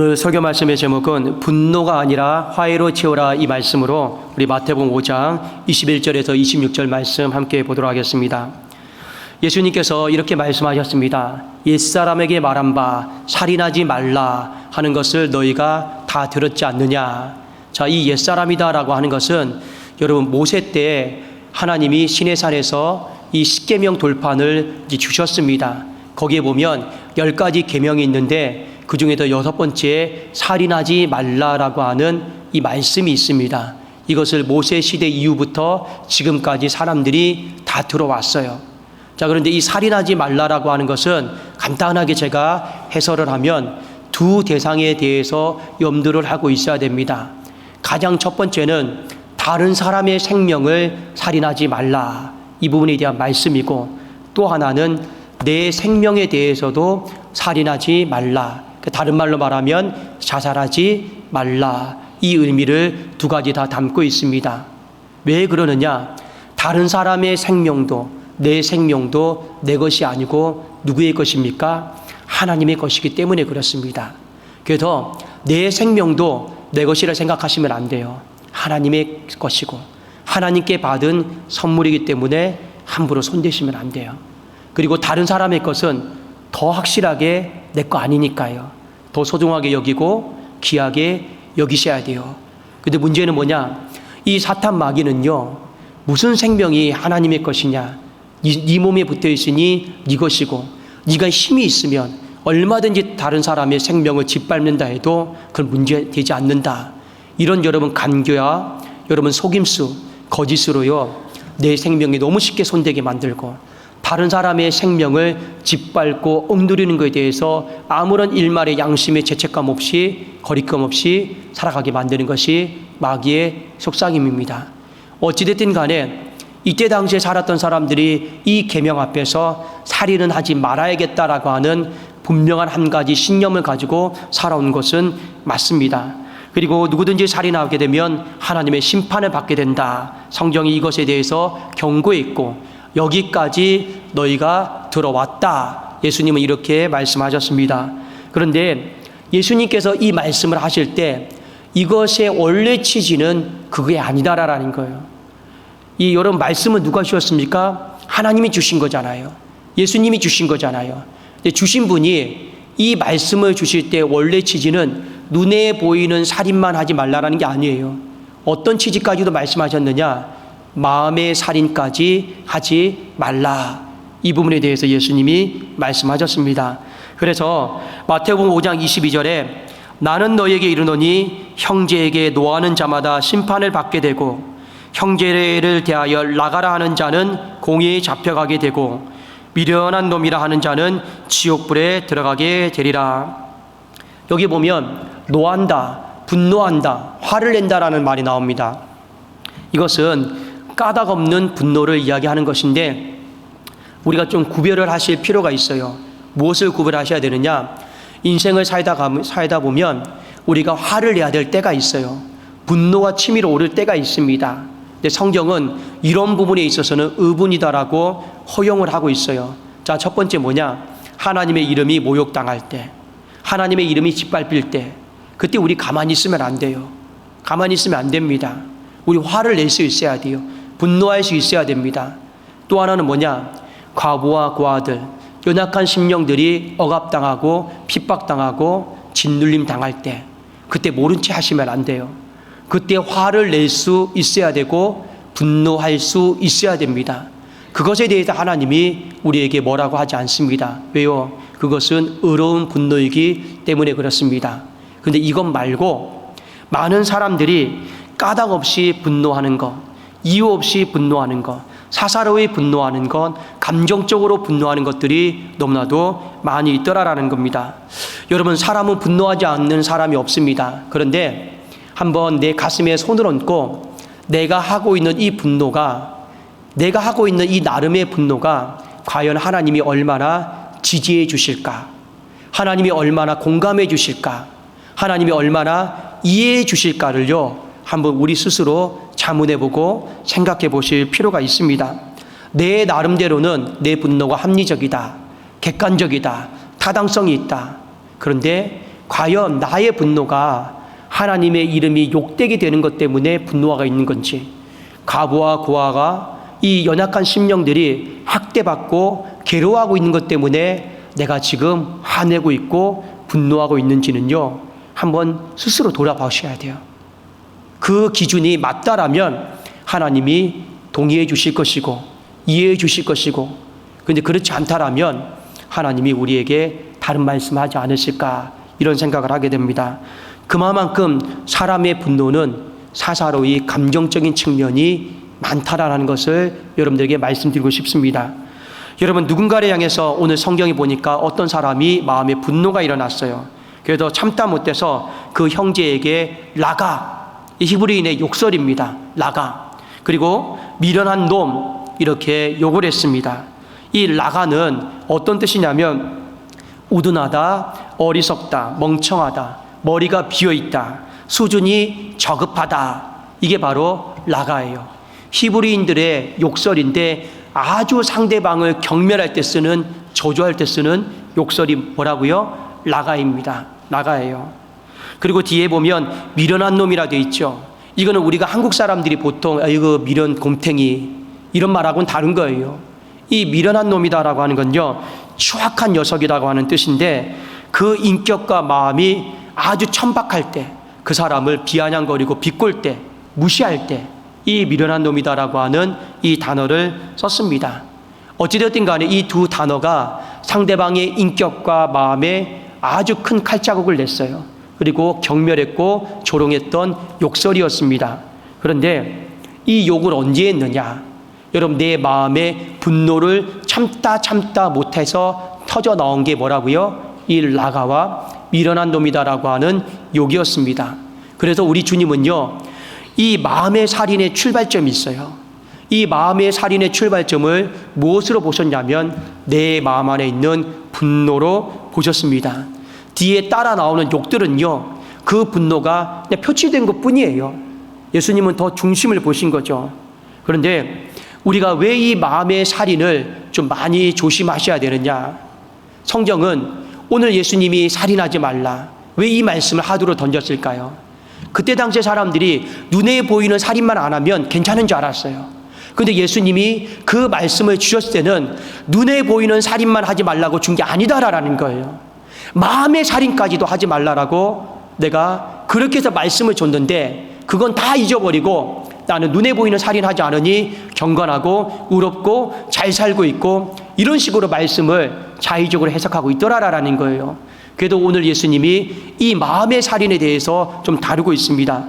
오늘 설교 말씀의 제목은 분노가 아니라 화해로 채우라 이 말씀으로 우리 마태복음 5장 21절에서 26절 말씀 함께 보도록 하겠습니다. 예수님께서 이렇게 말씀하셨습니다. 옛사람에게 말한 바 살인하지 말라 하는 것을 너희가 다 들었지 않느냐. 자, 이 옛사람이다라고 하는 것은 여러분 모세 때 하나님이 시내산에서 이 십계명 돌판을 주셨습니다. 거기에 보면 열 가지 계명이 있는데 그 중에도 여섯 번째 살인하지 말라라고 하는 이 말씀이 있습니다. 이것을 모세 시대 이후부터 지금까지 사람들이 다 들어왔어요. 자, 그런데 이 살인하지 말라라고 하는 것은 간단하게 제가 해설을 하면 두 대상에 대해서 염두를 하고 있어야 됩니다. 가장 첫 번째는 다른 사람의 생명을 살인하지 말라. 이 부분에 대한 말씀이고 또 하나는 내 생명에 대해서도 살인하지 말라. 그 다른 말로 말하면 자살하지 말라. 이 의미를 두 가지 다 담고 있습니다. 왜 그러느냐? 다른 사람의 생명도 내 생명도 내 것이 아니고 누구의 것입니까? 하나님의 것이기 때문에 그렇습니다. 그래서 내 생명도 내 것이라 생각하시면 안 돼요. 하나님의 것이고 하나님께 받은 선물이기 때문에 함부로 손대시면 안 돼요. 그리고 다른 사람의 것은 더 확실하게 내 거 아니니까요. 더 소중하게 여기고 귀하게 여기셔야 돼요. 근데 문제는 뭐냐? 이 사탄 마귀는요. 무슨 생명이 하나님의 것이냐? 네, 네 몸에 붙어 있으니 네 것이고 네가 힘이 있으면 얼마든지 다른 사람의 생명을 짓밟는다 해도 그건 문제 되지 않는다. 이런 여러분 간교와 여러분 속임수, 거짓으로요. 내 생명이 너무 쉽게 손대게 만들고 다른 사람의 생명을 짓밟고 엉두리는 것에 대해서 아무런 일말의 양심의 죄책감 없이 거리낌 없이 살아가게 만드는 것이 마귀의 속삭임입니다. 어찌됐든 간에 이때 당시에 살았던 사람들이 이 계명 앞에서 살인은 하지 말아야겠다라고 하는 분명한 한 가지 신념을 가지고 살아온 것은 맞습니다. 그리고 누구든지 살인하게 되면 하나님의 심판을 받게 된다. 성경이 이것에 대해서 경고했고 여기까지 너희가 들어왔다. 예수님은 이렇게 말씀하셨습니다. 그런데 예수님께서 이 말씀을 하실 때 이것의 원래 취지는 그게 아니다라는 거예요. 이 여러분 말씀은 누가 주셨습니까? 하나님이 주신 거잖아요. 예수님이 주신 거잖아요. 주신 분이 이 말씀을 주실 때 원래 취지는 눈에 보이는 살인만 하지 말라라는 게 아니에요. 어떤 취지까지도 말씀하셨느냐? 마음의 살인까지 하지 말라. 이 부분에 대해서 예수님이 말씀하셨습니다. 그래서 마태복음 5장 22절에 나는 너에게 이르노니 형제에게 노하는 자마다 심판을 받게 되고 형제를 대하여 나가라 하는 자는 공의에 잡혀가게 되고 미련한 놈이라 하는 자는 지옥불에 들어가게 되리라. 여기 보면 노한다, 분노한다, 화를 낸다라는 말이 나옵니다. 이것은 까닭 없는 분노를 이야기하는 것인데 우리가 좀 구별을 하실 필요가 있어요. 무엇을 구별하셔야 되느냐? 인생을 살다 가, 살다 보면 우리가 화를 내야 될 때가 있어요. 분노가 치밀어 오를 때가 있습니다. 근데 성경은 이런 부분에 있어서는 의분이다라고 허용을 하고 있어요. 자, 첫 번째 뭐냐? 하나님의 이름이 모욕당할 때, 하나님의 이름이 짓밟힐 때, 그때 우리 가만히 있으면 안 돼요. 가만히 있으면 안 됩니다. 우리 화를 낼 수 있어야 돼요. 분노할 수 있어야 됩니다. 또 하나는 뭐냐? 과부와 고아들, 연약한 심령들이 억압당하고 핍박당하고 짓눌림 당할 때, 그때 모른 채 하시면 안 돼요. 그때 화를 낼 수 있어야 되고 분노할 수 있어야 됩니다. 그것에 대해서 하나님이 우리에게 뭐라고 하지 않습니다. 왜요? 그것은 의로운 분노이기 때문에 그렇습니다. 근데 이것 말고 많은 사람들이 까닭 없이 분노하는 것, 이유 없이 분노하는 것, 사사로이 분노하는 것, 감정적으로 분노하는 것들이 너무나도 많이 있더라라는 겁니다. 여러분, 사람은 분노하지 않는 사람이 없습니다. 그런데 한번 내 가슴에 손을 얹고 내가 하고 있는 이 분노가 내가 하고 있는 이 나름의 분노가 과연 하나님이 얼마나 지지해 주실까? 하나님이 얼마나 공감해 주실까? 하나님이 얼마나 이해해 주실까를요, 한번 우리 스스로 자문해 보고 생각해 보실 필요가 있습니다. 내 나름대로는 내 분노가 합리적이다, 객관적이다, 타당성이 있다. 그런데 과연 나의 분노가 하나님의 이름이 욕되게 되는 것 때문에 분노가 있는 건지, 과부와 고아가 이 연약한 심령들이 학대받고 괴로워하고 있는 것 때문에 내가 지금 화내고 있고 분노하고 있는지는요, 한번 스스로 돌아보셔야 돼요. 그 기준이 맞다라면 하나님이 동의해 주실 것이고 이해해 주실 것이고 근데 그렇지 않다라면 하나님이 우리에게 다른 말씀하지 않으실까 이런 생각을 하게 됩니다. 그만큼 사람의 분노는 사사로이 감정적인 측면이 많다라는 것을 여러분들에게 말씀드리고 싶습니다. 여러분 누군가를 향해서 오늘 성경에 보니까 어떤 사람이 마음에 분노가 일어났어요. 그래도 참다 못해서 그 형제에게 라가 이 히브리인의 욕설입니다. 라가 그리고 미련한 놈 이렇게 욕을 했습니다. 이 라가는 어떤 뜻이냐면 우둔하다, 어리석다, 멍청하다, 머리가 비어 있다, 수준이 저급하다. 이게 바로 라가예요. 히브리인들의 욕설인데 아주 상대방을 경멸할 때 쓰는 저주할 때 쓰는 욕설이 뭐라고요? 라가입니다. 라가예요. 그리고 뒤에 보면 미련한 놈이라 돼 있죠. 이거는 우리가 한국 사람들이 보통 아이고 미련 곰탱이 이런 말하고는 다른 거예요. 이 미련한 놈이다라고 하는 건요 추악한 녀석이라고 하는 뜻인데 그 인격과 마음이 아주 천박할 때 그 사람을 비아냥거리고 비꼴 때 무시할 때 이 미련한 놈이다라고 하는 이 단어를 썼습니다. 어찌되었든 간에 이 두 단어가 상대방의 인격과 마음에 아주 큰 칼자국을 냈어요. 그리고 경멸했고 조롱했던 욕설이었습니다. 그런데 이 욕을 언제 했느냐? 여러분 내 마음의 분노를 참다 참다 못해서 터져 나온 게 뭐라고요? 이 라가와 미련한 놈이다라고 하는 욕이었습니다. 그래서 우리 주님은요, 이 마음의 살인의 출발점이 있어요. 이 마음의 살인의 출발점을 무엇으로 보셨냐면 내 마음 안에 있는 분노로 보셨습니다. 뒤에 따라 나오는 욕들은요, 그 분노가 그냥 표출된 것 뿐이에요. 예수님은 더 중심을 보신 거죠. 그런데 우리가 왜 이 마음의 살인을 좀 많이 조심하셔야 되느냐? 성경은 오늘 예수님이 살인하지 말라. 왜 이 말씀을 하두로 던졌을까요? 그때 당시 사람들이 눈에 보이는 살인만 안 하면 괜찮은 줄 알았어요. 근데 예수님이 그 말씀을 주셨을 때는 눈에 보이는 살인만 하지 말라고 준 게 아니다라는 거예요. 마음의 살인까지도 하지 말라라고 내가 그렇게 해서 말씀을 줬는데 그건 다 잊어버리고 나는 눈에 보이는 살인하지 않으니 경건하고 의롭고 잘 살고 있고 이런 식으로 말씀을 자의적으로 해석하고 있더라라는 거예요. 그래도 오늘 예수님이 이 마음의 살인에 대해서 좀 다루고 있습니다.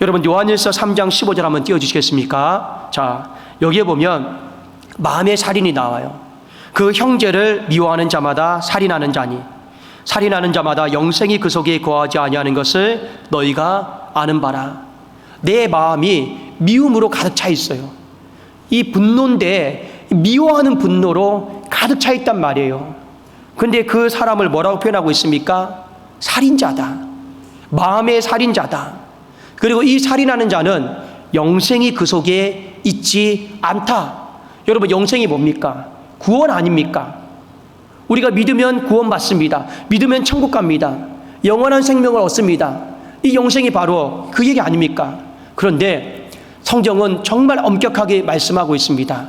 여러분 요한일서 3장 15절 한번 띄워 주시겠습니까? 자, 여기에 보면 마음의 살인이 나와요. 그 형제를 미워하는 자마다 살인하는 자니 살인하는 자마다 영생이 그 속에 거하지 아니하는 것을 너희가 아는 바라. 내 마음이 미움으로 가득 차 있어요. 이 분노인데 미워하는 분노로 가득 차 있단 말이에요. 근데 그 사람을 뭐라고 표현하고 있습니까? 살인자다. 마음의 살인자다. 그리고 이 살인하는 자는 영생이 그 속에 있지 않다. 여러분, 영생이 뭡니까? 구원 아닙니까? 우리가 믿으면 구원받습니다. 믿으면 천국 갑니다. 영원한 생명을 얻습니다. 이 영생이 바로 그 얘기 아닙니까? 그런데 성경은 정말 엄격하게 말씀하고 있습니다.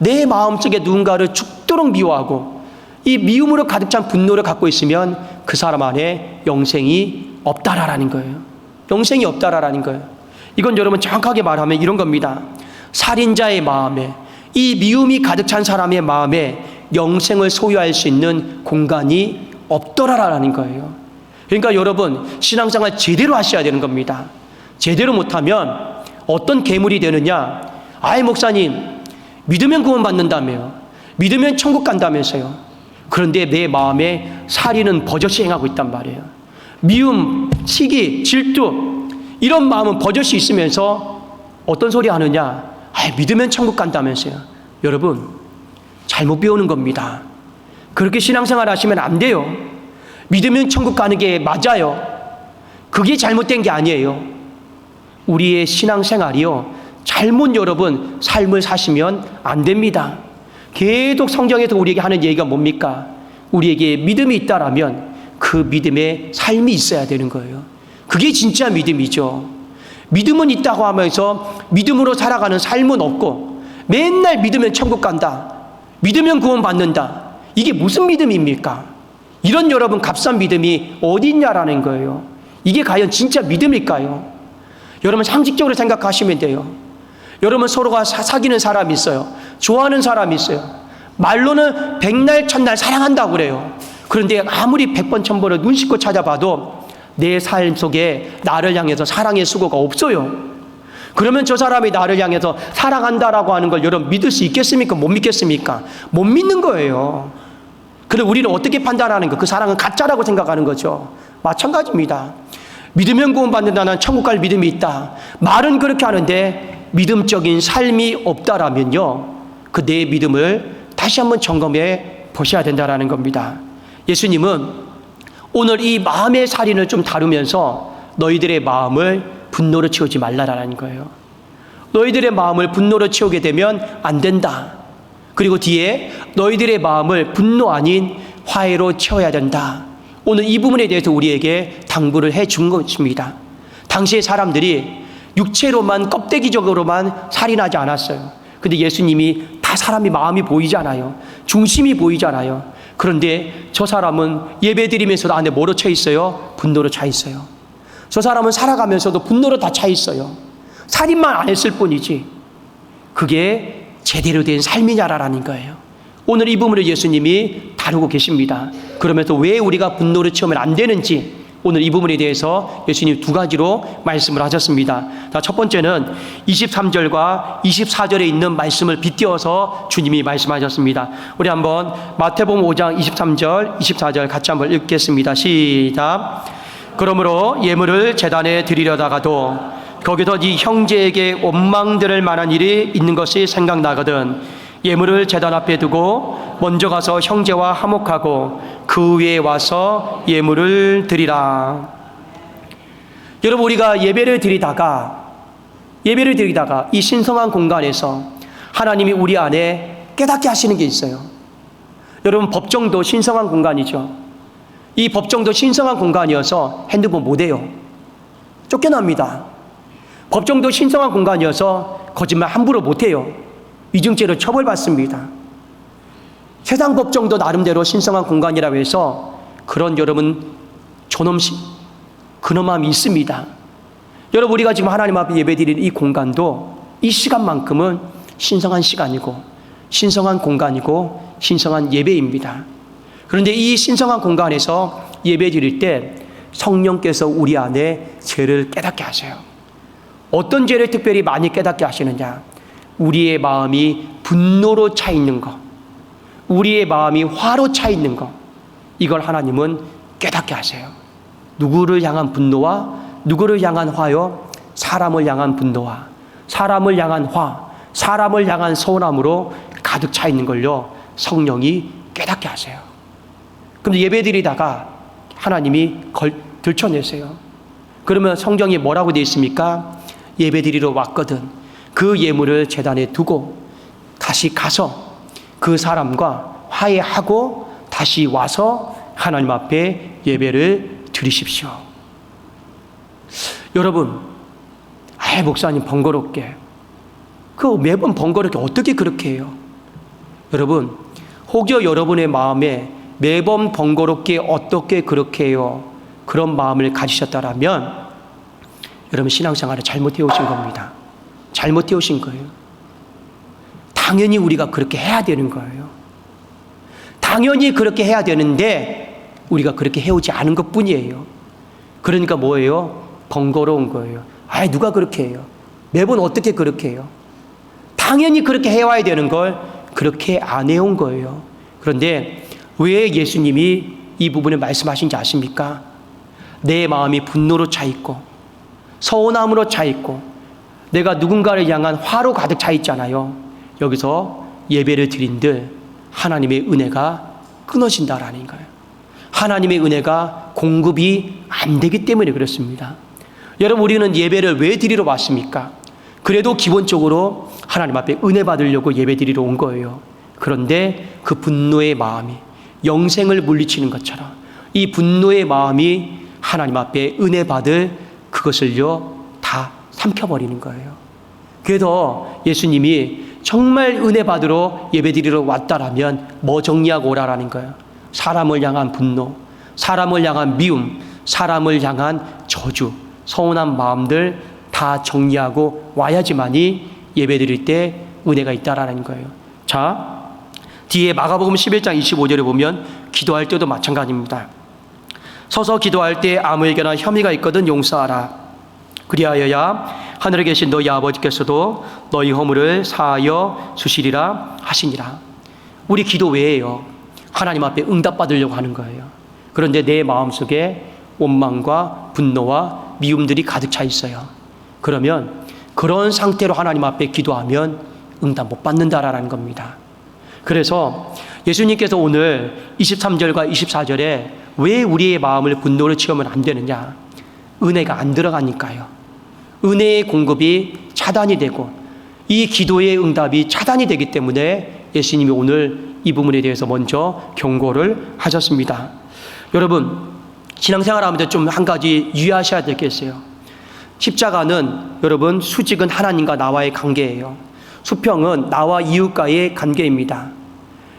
내 마음속에 누군가를 죽도록 미워하고 이 미움으로 가득 찬 분노를 갖고 있으면 그 사람 안에 영생이 없다라는 거예요. 영생이 없다라는 거예요. 이건 여러분 정확하게 말하면 이런 겁니다. 살인자의 마음에 이 미움이 가득 찬 사람의 마음에 영생을 소유할 수 있는 공간이 없더라라는 거예요. 그러니까 여러분 신앙생활 제대로 하셔야 되는 겁니다. 제대로 못하면 어떤 괴물이 되느냐? 아이 목사님 믿으면 구원받는다며요. 믿으면 천국 간다면서요. 그런데 내 마음에 살인은 버젓이 행하고 있단 말이에요. 미움, 시기, 질투 이런 마음은 버젓이 있으면서 어떤 소리 하느냐? 아, 믿으면 천국 간다면서요. 여러분 잘못 배우는 겁니다. 그렇게 신앙생활 하시면 안 돼요. 믿으면 천국 가는 게 맞아요. 그게 잘못된 게 아니에요. 우리의 신앙생활이요. 잘못 여러분 삶을 사시면 안 됩니다. 계속 성경에서 우리에게 하는 얘기가 뭡니까? 우리에게 믿음이 있다라면 그 믿음의 삶이 있어야 되는 거예요. 그게 진짜 믿음이죠. 믿음은 있다고 하면서 믿음으로 살아가는 삶은 없고 맨날 믿으면 천국 간다. 믿으면 구원 받는다. 이게 무슨 믿음입니까? 이런 여러분 값싼 믿음이 어디 있냐라는 거예요. 이게 과연 진짜 믿음일까요? 여러분 상식적으로 생각하시면 돼요. 여러분 서로가 사, 사귀는 사람이 있어요. 좋아하는 사람이 있어요. 말로는 백날 천날 사랑한다고 그래요. 그런데 아무리 백번 천번을 눈 씻고 찾아봐도 내 삶 속에 나를 향해서 사랑의 수고가 없어요. 그러면 저 사람이 나를 향해서 사랑한다라고 하는 걸 여러분 믿을 수 있겠습니까? 못 믿겠습니까? 못 믿는 거예요. 근데 우리는 어떻게 판단하는 거? 그 사랑은 가짜라고 생각하는 거죠. 마찬가지입니다. 믿으면 구원받는다는 천국 갈 믿음이 있다. 말은 그렇게 하는데 믿음적인 삶이 없다라면요. 그 내 믿음을 다시 한번 점검해 보셔야 된다라는 겁니다. 예수님은 오늘 이 마음의 살인을 좀 다루면서 너희들의 마음을 분노로 채우지 말라라는 거예요. 너희들의 마음을 분노로 채우게 되면 안 된다. 그리고 뒤에 너희들의 마음을 분노 아닌 화해로 채워야 된다. 오늘 이 부분에 대해서 우리에게 당부를 해 준 것입니다. 당시의 사람들이 육체로만 껍데기적으로만 살인하지 않았어요. 근데 예수님이 다 사람이 마음이 보이잖아요. 중심이 보이잖아요. 그런데 저 사람은 예배 드리면서도 안에 뭐로 차 있어요? 분노로 차 있어요. 저 사람은 살아가면서도 분노로 다 차 있어요. 살인만 안 했을 뿐이지. 그게 제대로 된 삶이냐라는 거예요. 오늘 이 부분을 예수님이 다루고 계십니다. 그러면서 왜 우리가 분노를 채우면 안 되는지 오늘 이 부분에 대해서 예수님 두 가지로 말씀을 하셨습니다. 자, 첫 번째는 23절과 24절에 있는 말씀을 빗대어서 주님이 말씀하셨습니다. 우리 한번 마태복음 5장 23절, 24절 같이 한번 읽겠습니다. 시작. 그러므로 예물을 재단에 드리려다가도 거기서 네 형제에게 원망 들을 만한 일이 있는 것이 생각나거든 예물을 재단 앞에 두고 먼저 가서 형제와 화목하고 그 위에 와서 예물을 드리라. 여러분 우리가 예배를 드리다가 예배를 드리다가 이 신성한 공간에서 하나님이 우리 안에 깨닫게 하시는 게 있어요. 여러분 법정도 신성한 공간이죠. 이 법정도 신성한 공간이어서 핸드폰 못 해요. 쫓겨납니다. 법정도 신성한 공간이어서 거짓말 함부로 못 해요. 위증죄로 처벌받습니다. 세상 법정도 나름대로 신성한 공간이라고 해서 그런 여러분 존엄심, 근엄함이 있습니다. 여러분 우리가 지금 하나님 앞에 예배드리는 이 공간도 이 시간만큼은 신성한 시간이고 신성한 공간이고 신성한 예배입니다. 그런데 이 신성한 공간에서 예배 드릴 때 성령께서 우리 안에 죄를 깨닫게 하세요. 어떤 죄를 특별히 많이 깨닫게 하시느냐? 우리의 마음이 분노로 차 있는 것, 우리의 마음이 화로 차 있는 것, 이걸 하나님은 깨닫게 하세요. 누구를 향한 분노와 누구를 향한 화요? 사람을 향한 분노와 사람을 향한 화, 사람을 향한 서운함으로 가득 차 있는 걸요. 성령이 깨닫게 하세요. 근데 예배 드리다가 하나님이 걸, 들춰내세요. 그러면 성경에 뭐라고 되어 있습니까? 예배 드리러 왔거든. 그 예물을 재단에 두고 다시 가서 그 사람과 화해하고 다시 와서 하나님 앞에 예배를 드리십시오. 여러분, 아, 목사님 번거롭게. 그 매번 번거롭게 어떻게 그렇게 해요? 여러분, 혹여 여러분의 마음에 매번 번거롭게 어떻게 그렇게 해요? 그런 마음을 가지셨다라면 여러분 신앙생활을 잘못 해 오신 겁니다. 잘못 해 오신 거예요. 당연히 우리가 그렇게 해야 되는 거예요. 당연히 그렇게 해야 되는데 우리가 그렇게 해오지 않은 것 뿐이에요. 그러니까 뭐예요? 번거로운 거예요. 아, 누가 그렇게 해요? 매번 어떻게 그렇게 해요? 당연히 그렇게 해와야 되는 걸 그렇게 안 해온 거예요. 그런데 왜 예수님이 이 부분을 말씀하신지 아십니까? 내 마음이 분노로 차 있고 서운함으로 차 있고 내가 누군가를 향한 화로 가득 차 있잖아요. 여기서 예배를 드린들 하나님의 은혜가 끊어진다라는 거예요. 하나님의 은혜가 공급이 안 되기 때문에 그렇습니다. 여러분 우리는 예배를 왜 드리러 왔습니까? 그래도 기본적으로 하나님 앞에 은혜 받으려고 예배 드리러 온 거예요. 그런데 그 분노의 마음이 영생을 물리치는 것처럼 이 분노의 마음이 하나님 앞에 은혜 받을 그것을요 다 삼켜버리는 거예요. 그래서 예수님이 정말 은혜 받으러 예배드리러 왔다라면 뭐 정리하고 오라라는 거예요. 사람을 향한 분노, 사람을 향한 미움, 사람을 향한 저주, 서운한 마음들 다 정리하고 와야지만이 예배드릴 때 은혜가 있다라는 거예요. 자, 뒤에 마가복음 11장 25절에 보면 기도할 때도 마찬가지입니다. 서서 기도할 때 아무에게나 혐의가 있거든 용서하라. 그리하여야 하늘에 계신 너희 아버지께서도 너희 허물을 사하여 주시리라 하시니라. 우리 기도 외에요. 하나님 앞에 응답받으려고 하는 거예요. 그런데 내 마음속에 원망과 분노와 미움들이 가득 차 있어요. 그러면 그런 상태로 하나님 앞에 기도하면 응답 못 받는다라는 겁니다. 그래서 예수님께서 오늘 23절과 24절에 왜 우리의 마음을 분노를 채우면 안 되느냐? 은혜가 안 들어가니까요. 은혜의 공급이 차단이 되고 이 기도의 응답이 차단이 되기 때문에 예수님이 오늘 이 부분에 대해서 먼저 경고를 하셨습니다. 여러분, 신앙생활 하면서 좀 한 가지 유의하셔야 있어요. 십자가는 여러분 수직은 하나님과 나와의 관계예요. 수평은 나와 이웃과의 관계입니다.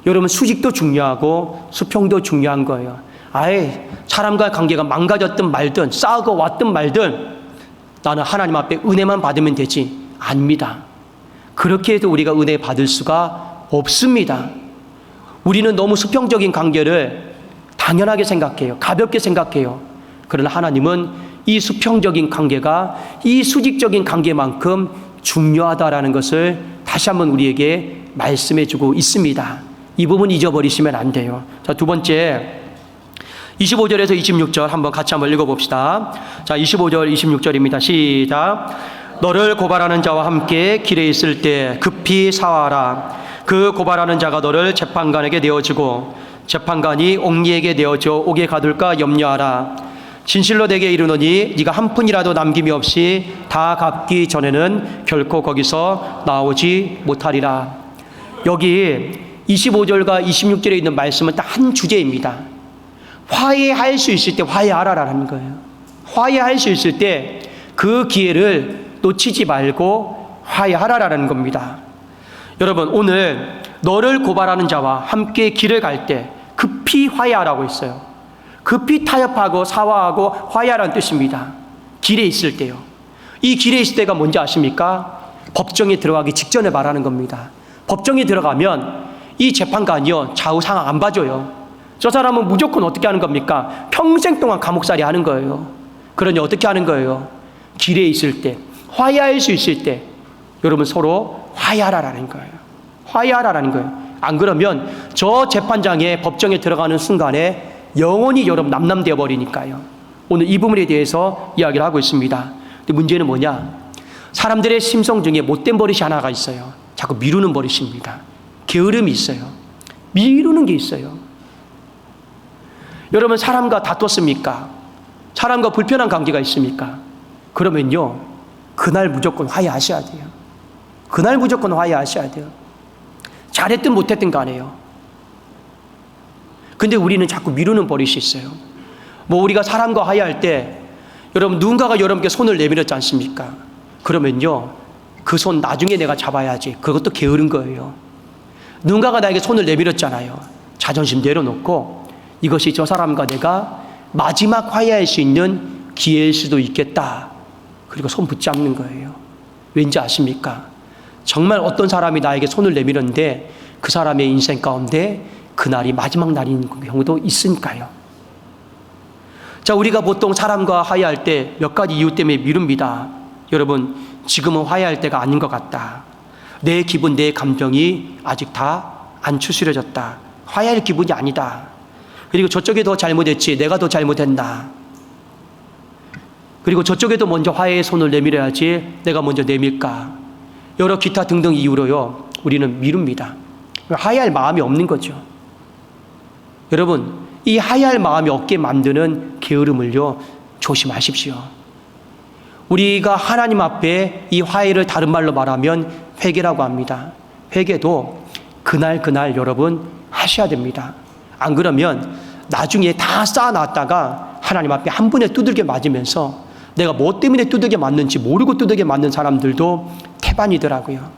여러분 수직도 중요하고 수평도 중요한 거예요. 아예 사람과의 관계가 망가졌든 말든 싸우고 왔든 말든 나는 하나님 앞에 은혜만 받으면 되지 아닙니다. 그렇게 해도 우리가 은혜 받을 수가 없습니다. 우리는 너무 수평적인 관계를 당연하게 생각해요. 가볍게 생각해요. 그러나 하나님은 이 수평적인 관계가 이 수직적인 관계만큼 중요하다라는 것을 다시 한번 우리에게 말씀해 주고 있습니다. 이 부분 잊어버리시면 안 돼요. 자, 두 번째. 25절에서 26절 한번 같이 한번 읽어봅시다. 자, 25절, 26절입니다. 시작. 너를 고발하는 자와 함께 길에 있을 때 급히 사와라. 그 고발하는 자가 너를 재판관에게 내어주고 재판관이 옥리에게 내어줘 옥에 가둘까 염려하라. 진실로 내게 이르노니 네가 한 푼이라도 남김이 없이 다 갚기 전에는 결코 거기서 나오지 못하리라. 여기 25절과 26절에 있는 말씀은 딱 한 주제입니다. 화해할 수 있을 때 화해하라라는 거예요. 화해할 수 있을 때 그 기회를 놓치지 말고 화해하라라는 겁니다. 여러분, 오늘 너를 고발하는 자와 함께 길을 갈 때 급히 화해하라고 했어요. 급히 타협하고 사과하고 화해하라는 뜻입니다. 길에 있을 때요. 이 길에 있을 때가 뭔지 아십니까? 법정에 들어가기 직전에 말하는 겁니다. 법정에 들어가면 이 재판관이요 좌우 상황 안 봐줘요. 저 사람은 무조건 어떻게 하는 겁니까? 평생 동안 감옥살이 하는 거예요. 그러니 어떻게 하는 거예요? 길에 있을 때, 화해할 수 있을 때, 여러분 서로 화해하라라는 거예요. 화해하라라는 거예요. 안 그러면 저 재판장에 법정에 들어가는 순간에 영원히 여러분 남남되어 버리니까요. 오늘 이 부분에 대해서 이야기를 하고 있습니다. 근데 문제는 뭐냐? 사람들의 심성 중에 못된 버릇이 하나가 있어요. 자꾸 미루는 버릇입니다. 게으름이 있어요. 미루는 게 있어요. 여러분 사람과 다퉜습니까? 사람과 불편한 관계가 있습니까? 그러면요 그날 무조건 화해하셔야 돼요. 그날 무조건 화해하셔야 돼요. 잘했든 못했든 간에요. 근데 우리는 자꾸 미루는 버릇이 있어요. 뭐 우리가 사람과 화해할 때 여러분 누군가가 여러분께 손을 내밀었지 않습니까? 그러면요 그 손 나중에 내가 잡아야지. 그것도 게으른 거예요. 누군가가 나에게 손을 내밀었잖아요. 자존심 내려놓고 이것이 저 사람과 내가 마지막 화해할 수 있는 기회일 수도 있겠다. 그리고 손 붙잡는 거예요. 왠지 아십니까? 정말 어떤 사람이 나에게 손을 내밀었는데 그 사람의 인생 가운데 그날이 마지막 날인 경우도 있으니까요. 자, 우리가 보통 사람과 화해할 때 몇 가지 이유 때문에 미룹니다. 여러분, 지금은 화해할 때가 아닌 것 같다. 내 기분, 내 감정이 아직 다 안 추스려졌다. 화해할 기분이 아니다. 그리고 저쪽이 더 잘못했지, 내가 더 잘못했나. 그리고 저쪽에도 먼저 화해의 손을 내밀어야지 내가 먼저 내밀까. 여러 기타 등등 이유로요, 우리는 미룹니다. 화해할 마음이 없는 거죠. 여러분, 이 하야할 마음이 없게 만드는 게으름을요, 조심하십시오. 우리가 하나님 앞에 이 화해를 다른 말로 말하면 회개라고 합니다. 회개도 그날 그날 여러분 하셔야 됩니다. 안 그러면 나중에 다 쌓아놨다가 하나님 앞에 한 번에 두들겨 맞으면서 내가 뭐 때문에 두들겨 맞는지 모르고 두들겨 맞는 사람들도 태반이더라고요.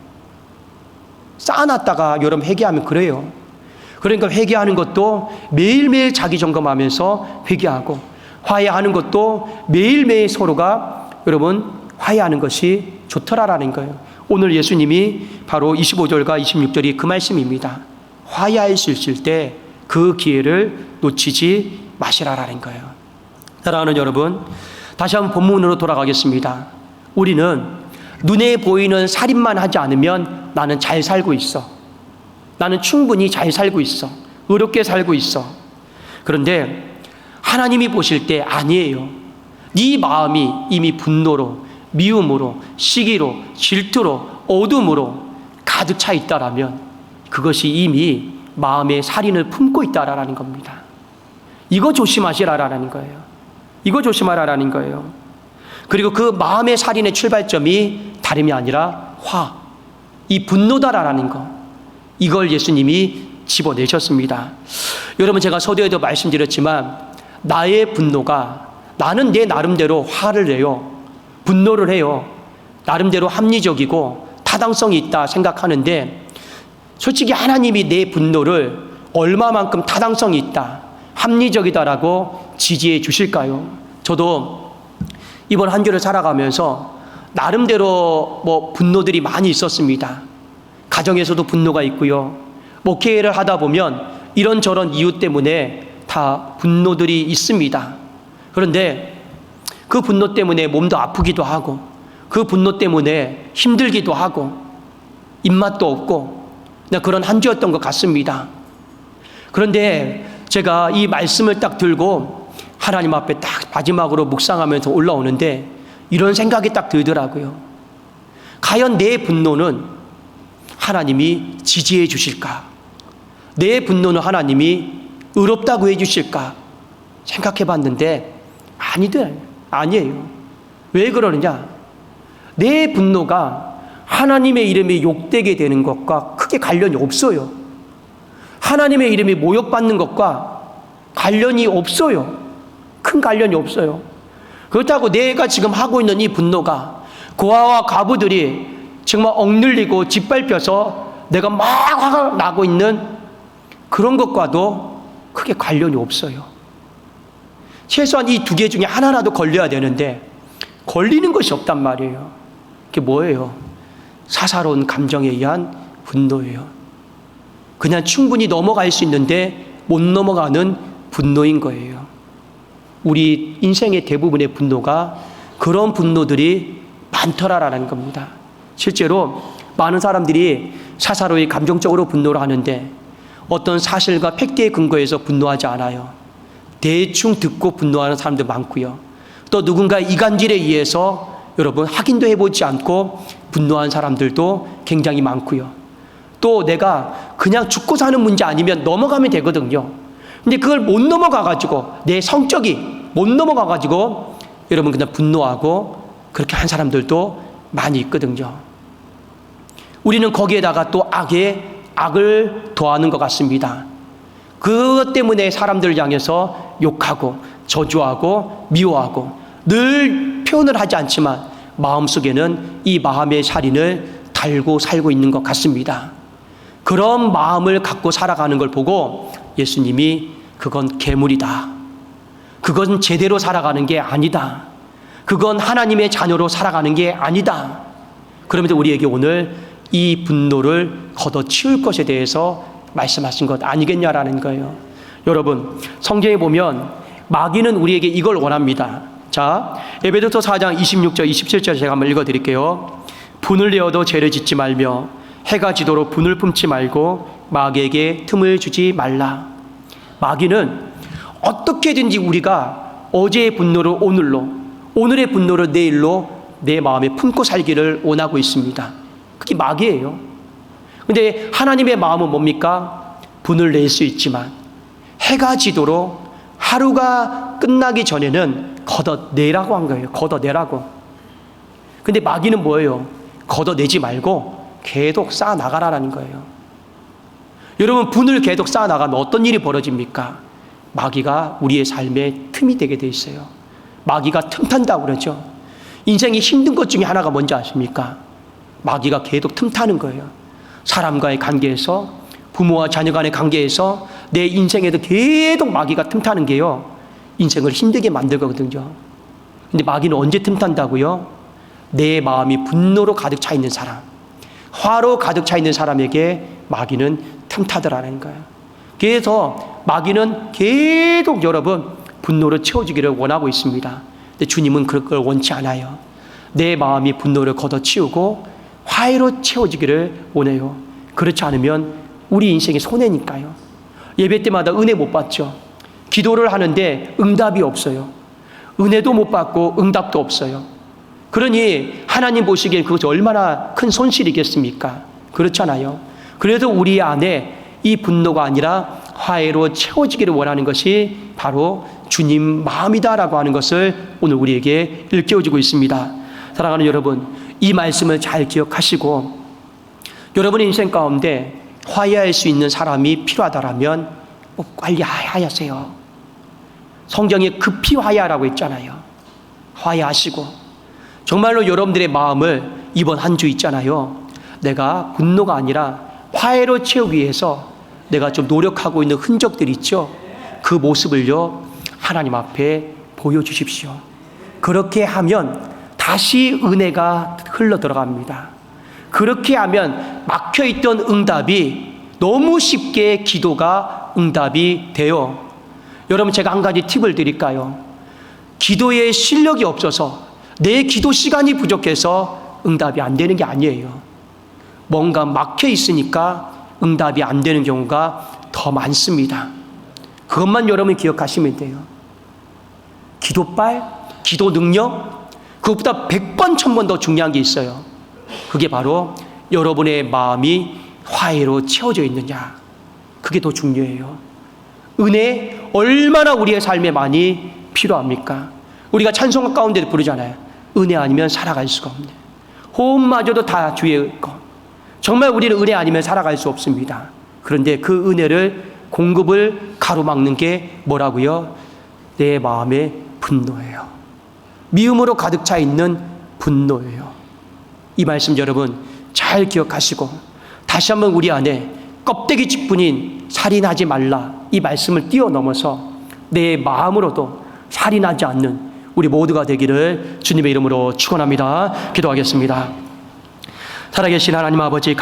쌓아놨다가 여러분 회개하면 그래요. 그러니까 회개하는 것도 매일매일 자기 점검하면서 회개하고 화해하는 것도 매일매일 서로가 여러분 화해하는 것이 좋더라라는 거예요. 오늘 예수님이 바로 25절과 26절이 그 말씀입니다. 화해할 수 있을 때 그 기회를 놓치지 마시라라는 거예요. 사랑하는 여러분, 다시 한번 본문으로 돌아가겠습니다. 우리는 눈에 보이는 살인만 하지 않으면 나는 잘 살고 있어. 나는 충분히 잘 살고 있어. 의롭게 살고 있어. 그런데 하나님이 보실 때 아니에요. 네 마음이 이미 분노로, 미움으로, 시기로, 질투로, 어둠으로 가득 차 있다라면 그것이 이미 마음의 살인을 품고 있다라는 겁니다. 이거 조심하시라라는 거예요. 이거 조심하라라는 거예요. 그리고 그 마음의 살인의 출발점이 다름이 아니라 화, 이 분노다라는 거. 이걸 예수님이 집어내셨습니다. 여러분 제가 서두에도 말씀드렸지만 나의 분노가 나는 내 나름대로 화를 내요. 분노를 해요. 나름대로 합리적이고 타당성이 있다 생각하는데 솔직히 하나님이 내 분노를 얼마만큼 타당성이 있다, 합리적이다라고 지지해 주실까요? 저도 이번 한 주를 살아가면서 나름대로 뭐 분노들이 많이 있었습니다. 가정에서도 분노가 있고요. 목회를 하다 보면 이런저런 이유 때문에 다 분노들이 있습니다. 그런데 그 분노 때문에 몸도 아프기도 하고 그 분노 때문에 힘들기도 하고 입맛도 없고 그런 한 주였던 것 같습니다. 그런데 제가 이 말씀을 딱 들고 하나님 앞에 딱 마지막으로 묵상하면서 올라오는데 이런 생각이 딱 들더라고요. 과연 내 분노는 하나님이 지지해 주실까? 내 분노는 하나님이 의롭다고 해 주실까? 생각해 봤는데 아니들 아니에요. 왜 그러느냐? 내 분노가 하나님의 이름이 욕되게 되는 것과 크게 관련이 없어요. 하나님의 이름이 모욕받는 것과 관련이 없어요. 큰 관련이 없어요. 그렇다고 내가 지금 하고 있는 이 분노가 고아와 과부들이 정말 억눌리고 짓밟혀서 내가 막 화가 나고 있는 그런 것과도 크게 관련이 없어요. 최소한 이 두 개 중에 하나라도 걸려야 되는데 걸리는 것이 없단 말이에요. 그게 뭐예요? 사사로운 감정에 의한 분노예요. 그냥 충분히 넘어갈 수 있는데 못 넘어가는 분노인 거예요. 우리 인생의 대부분의 분노가 그런 분노들이 많더라라는 겁니다. 실제로 많은 사람들이 사사로이 감정적으로 분노를 하는데 어떤 사실과 팩트에 근거해서 분노하지 않아요. 대충 듣고 분노하는 사람도 많고요. 또 누군가 이간질에 의해서 여러분 확인도 해보지 않고 분노한 사람들도 굉장히 많고요. 또 내가 그냥 죽고 사는 문제 아니면 넘어가면 되거든요. 근데 그걸 못 넘어가 가지고 내 성격이 못 넘어가 가지고 여러분 그냥 분노하고 그렇게 한 사람들도 많이 있거든요. 우리는 거기에다가 또 악에 악을 더하는 것 같습니다. 그것 때문에 사람들을 향해서 욕하고 저주하고 미워하고 늘 표현을 하지 않지만 마음속에는 이 마음의 살인을 달고 살고 있는 것 같습니다. 그런 마음을 갖고 살아가는 걸 보고 예수님이 그건 괴물이다. 그건 제대로 살아가는 게 아니다. 그건 하나님의 자녀로 살아가는 게 아니다. 그러면서 우리에게 오늘 이 분노를 걷어치울 것에 대해서 말씀하신 것 아니겠냐라는 거예요. 여러분, 성경에 보면 마귀는 우리에게 이걸 원합니다. 자, 에베소서 4장 26절, 27절 제가 한번 읽어 드릴게요. 분을 내어도 죄를 짓지 말며 해가 지도록 분을 품지 말고 마귀에게 틈을 주지 말라. 마귀는 어떻게든지 우리가 어제의 분노를 오늘로, 오늘의 분노를 내일로 내 마음에 품고 살기를 원하고 있습니다. 그게 마귀예요. 근데 하나님의 마음은 뭡니까? 분을 낼 수 있지만 해가 지도록 하루가 끝나기 전에는 걷어내라고 한 거예요. 걷어내라고. 근데 마귀는 뭐예요? 걷어내지 말고 계속 쌓아 나가라는 거예요. 여러분 분을 계속 쌓아 나가면 어떤 일이 벌어집니까? 마귀가 우리의 삶에 틈이 되게 돼 있어요. 마귀가 틈탄다고 그러죠. 인생이 힘든 것 중에 하나가 뭔지 아십니까? 마귀가 계속 틈타는 거예요. 사람과의 관계에서 부모와 자녀 간의 관계에서 내 인생에도 계속 마귀가 틈타는 게요. 인생을 힘들게 만들거든요. 근데 마귀는 언제 틈탄다고요? 내 마음이 분노로 가득 차 있는 사람, 화로 가득 차 있는 사람에게 마귀는 틈타더라는 거예요. 그래서 마귀는 계속 여러분 분노로 채워지기를 원하고 있습니다. 근데 주님은 그럴 걸 원치 않아요. 내 마음이 분노를 걷어치우고 화해로 채워지기를 원해요. 그렇지 않으면 우리 인생이 손해니까요. 예배 때마다 은혜 못 받죠. 기도를 하는데 응답이 없어요. 은혜도 못 받고 응답도 없어요. 그러니 하나님 보시기에 그것이 얼마나 큰 손실이겠습니까? 그렇잖아요. 그래도 우리 안에 이 분노가 아니라 화해로 채워지기를 원하는 것이 바로 주님 마음이다라고 하는 것을 오늘 우리에게 일깨워주고 있습니다. 사랑하는 여러분, 이 말씀을 잘 기억하시고 여러분의 인생 가운데 화해할 수 있는 사람이 필요하다라면 꼭 빨리 화해하세요. 성경에 급히 화해하라고 했잖아요. 화해하시고 정말로 여러분들의 마음을 이번 한 주 있잖아요. 내가 분노가 아니라 화해로 채우기 위해서 내가 좀 노력하고 있는 흔적들 있죠. 그 모습을요 하나님 앞에 보여주십시오. 그렇게 하면 다시 은혜가 흘러 들어갑니다. 그렇게 하면 막혀 있던 응답이 너무 쉽게 기도가 응답이 돼요. 여러분 제가 한 가지 팁을 드릴까요? 기도에 실력이 없어서 내 기도 시간이 부족해서 응답이 안 되는 게 아니에요. 뭔가 막혀 있으니까 응답이 안 되는 경우가 더 많습니다. 그것만 여러분 기억하시면 돼요. 기도빨, 기도 능력, 그것보다 100번, 1000번 더 중요한 게 있어요. 그게 바로 여러분의 마음이 화해로 채워져 있느냐. 그게 더 중요해요. 은혜 얼마나 우리의 삶에 많이 필요합니까? 우리가 찬송가 가운데도 부르잖아요. 은혜 아니면 살아갈 수가 없네. 호흡마저도 다 주의 것. 정말 우리는 은혜 아니면 살아갈 수 없습니다. 그런데 그 은혜를 공급을 가로막는 게 뭐라고요? 내 마음의 분노예요. 미움으로 가득 차 있는 분노예요. 이 말씀 여러분 잘 기억하시고 다시 한번 우리 안에 껍데기 직분인 살인하지 말라 이 말씀을 뛰어넘어서 내 마음으로도 살인하지 않는 우리 모두가 되기를 주님의 이름으로 축원합니다. 기도하겠습니다. 살아계신 하나님 아버지